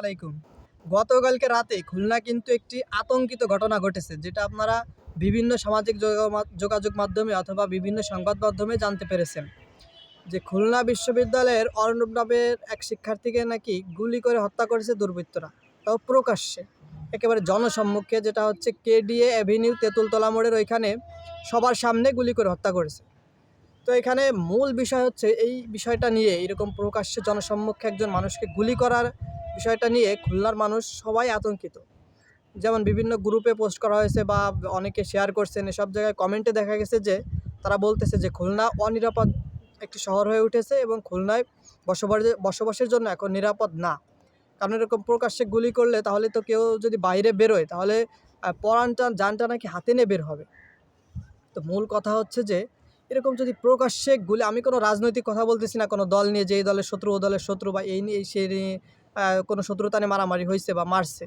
আলাইকুম। গতকালকে রাতে খুলনা কিন্তু একটি আতঙ্কিত ঘটনা ঘটেছে, যেটা আপনারা বিভিন্ন সামাজিক যোগাযোগ মাধ্যমে অথবা বিভিন্ন সংবাদ মাধ্যমে জানতে পেরেছেন। যে খুলনা বিশ্ববিদ্যালয়ের অর্ণব নামের এক শিক্ষার্থীকে নাকি গুলি করে হত্যা করেছে দুর্বৃত্তরা। তাও প্রকাশ্যে। একেবারে জনসম্মুখে, যেটা হচ্ছে কেডিএ অ্যাভিনিউ তেঁতুলতলা মোড়ের ওইখানে সবার সামনে গুলি করে হত্যা করেছে। তো এখানে মূল বিষয় হচ্ছে, এই বিষয়টা নিয়ে এরকম প্রকাশ্যে জনসম্মুখে একজন মানুষকে গুলি করার বিষয়টা নিয়ে খুলনার মানুষ সবাই আতঙ্কিত। যেমন বিভিন্ন গ্রুপে পোস্ট করা হয়েছে বা অনেকে শেয়ার করছেন এসব জায়গায় কমেন্টে দেখা গেছে যে তারা বলতেছে যে খুলনা অনিরাপদ একটি শহর হয়ে উঠেছে এবং খুলনায় বসবাসের বসবাসের জন্য এখন নিরাপদ না। কারণ এরকম প্রকাশ্যে গুলি করলে তাহলে তো কেউ যদি বাইরে বেরোয় তাহলে আহ, পরানটা যানটা নাকি হাতে নিয়ে বের হবে। তো মূল কথা হচ্ছে যে এরকম যদি প্রকাশ্যে গুলি আমি কোনো রাজনৈতিক কথা বলতেছি না কোনো দল নিয়ে যে এই দলের শত্রু ও দলের শত্রু বা এই নিয়ে সেই নিয়ে কোনো শত্রুতা নিয়ে মারামারি হয়েছে বা মারছে।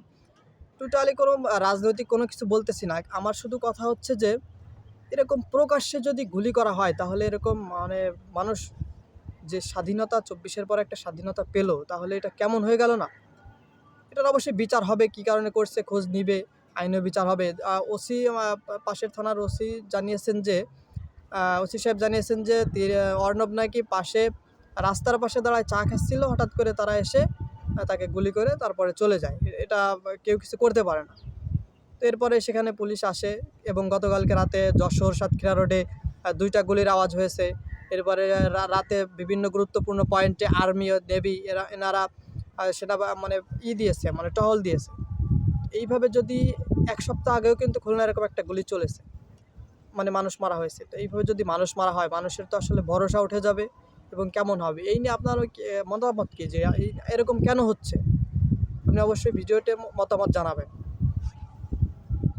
টোটালি কোনো রাজনৈতিক কোনো কিছু বলতেছি না। আমার শুধু কথা হচ্ছে যে, এরকম প্রকাশ্যে যদি গুলি করা হয়, তাহলে এরকম মানে মানুষ যে স্বাধীনতা, চব্বিশের পর একটা স্বাধীনতা পেল, তাহলে এটা কেমন হয়ে গেল না? এটার অবশ্যই বিচার হবে, কি কারণে করছে, খোঁজ নিবে, আইনের বিচার হবে। ওসি পাশের থানার ওসি জানিয়েছেন যে ওসি সাহেব জানিয়েছেন যে অর্ণব নাকি পাশে, রাস্তার পাশে দাঁড়ায় চা খাচ্ছিল, হঠাৎ করে তারা এসে তাকে গুলি করে তারপরে চলে যায়। এটা কেউ কিছু করতে পারে না। তো এরপরে সেখানে পুলিশ আসে এবং গতকালকে রাতে যশোর সাতক্ষীরা রোডে দুইটা গুলির আওয়াজ হয়েছে। এরপরে রাতে বিভিন্ন গুরুত্বপূর্ণ পয়েন্টে আর্মি ও নেভি এরা এনারা সেটা মানে ই দিয়েছে মানে টহল দিয়েছে। এইভাবে যদি এক সপ্তাহ আগেও কিন্তু খুলনা এরকম একটা গুলি চলেছে মানে মানুষ মারা হয়েছে। তো এইভাবে যদি মানুষ মারা হয়, মানুষের তো আসলে ভরসা উঠে যাবে। এবং কেমন হবে? এই নিয়ে আপনার মতামত কী যে এরকম কেন হচ্ছে? আপনি অবশ্যই ভিডিওতে মতামত জানাবেন।